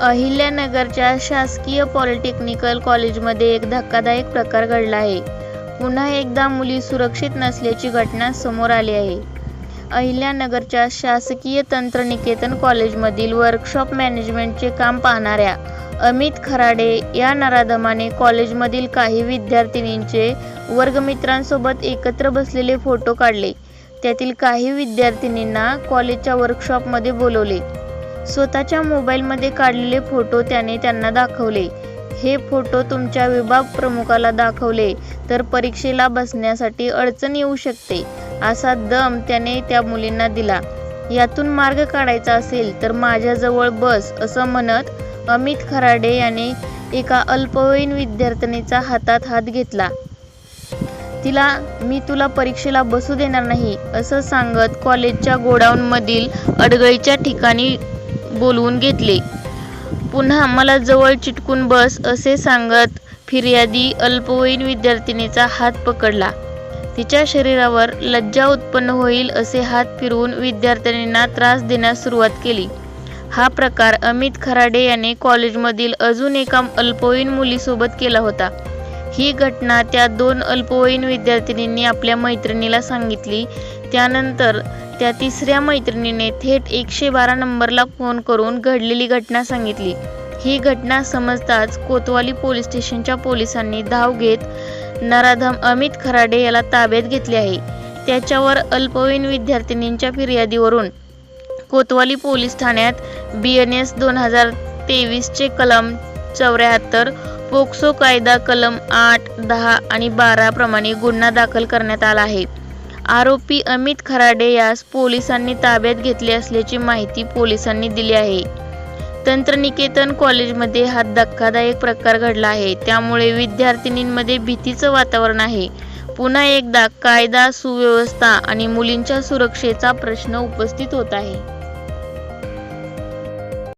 अहिल्यानगरच्या शासकीय पॉलिटेक्निकल कॉलेजमध्ये एक धक्कादायक प्रकार घडला आहे. पुन्हा एकदा मुली सुरक्षित नसल्याची घटना समोर आली आहे. अहिल्यानगरच्या शासकीय तंत्रनिकेतन कॉलेजमधील वर्कशॉप मॅनेजमेंटचे काम पाहणाऱ्या अमित खराडे या नराधमाने कॉलेजमधील काही विद्यार्थिनींचे वर्गमित्रांसोबत एकत्र बसलेले फोटो काढले. त्यातील काही विद्यार्थिनींना कॉलेजच्या वर्कशॉपमध्ये बोलवले. स्वतःच्या मोबाईलमध्ये काढलेले फोटो त्याने त्यांना दाखवले. हे फोटो तुमच्या विभाग प्रमुखाला दाखवले तर परीक्षेला बसण्यासाठी अडचण येऊ शकते असा दम त्याने त्या मुलींना दिला. यातून मार्ग काढायचा असेल तर माझ्याजवळ बस असं म्हणत अमित खराडे याने एका अल्पवयीन विद्यार्थिनीचा हातात हात घेतला. तिला मी तुला परीक्षेला बसू देणार नाही असं सांगत कॉलेजच्या गोडाऊनमधील अडगळीच्या ठिकाणी बोलवून घेतले. पुन्हा मला जवळ चिटकून बस असे सांगत फिर्यादी अल्पवयीन विद्यार्थिनीचा हात पकडला. तिच्या शरीरावर लज्जा उत्पन्न होईल असे हात फिरवून विद्यार्थिनींना त्रास देण्यास सुरुवात केली. हा प्रकार अमित खराडे याने कॉलेजमधील अजून एका अल्पवयीन मुलीसोबत केला होता. ही घटना त्या दोन अल्पवयीन विद्यार्थिनींनी आपल्या मैत्रिणीला सांगितली. त्यानंतर त्या तिसऱ्या मैत्रिणीने थेट एकशे बारा नंबरला फोन करून घडलेली घटना सांगितली. ही घटना समजताच कोतवाली पोलीस स्टेशनच्या पोलिसांनी धाव घेत नराधम अमित खराडे याला ताब्यात घेतले आहे. त्याच्यावर अल्पवयीन विद्यार्थिनींच्या फिर्यादीवरून कोतवाली पोलीस ठाण्यात बी एन एस दोन हजार तेवीसचे कलम चौऱ्याहत्तर पोक्सो कायदा कलम आठ दहा आणि बारा प्रमाणे गुन्हा दाखल करण्यात आला आहे. आरोपी अमित खराडे यास पोलिसांनी ताब्यात घेतले असल्याची माहिती पोलिसांनी दिली आहे. तंत्रनिकेतन कॉलेजमध्ये हा धक्कादायक प्रकार घडला आहे. त्यामुळे विद्यार्थिनींमध्ये भीतीचं वातावरण आहे. पुन्हा एकदा कायदा सुव्यवस्था आणि मुलींच्या सुरक्षेचा प्रश्न उपस्थित होत आहे.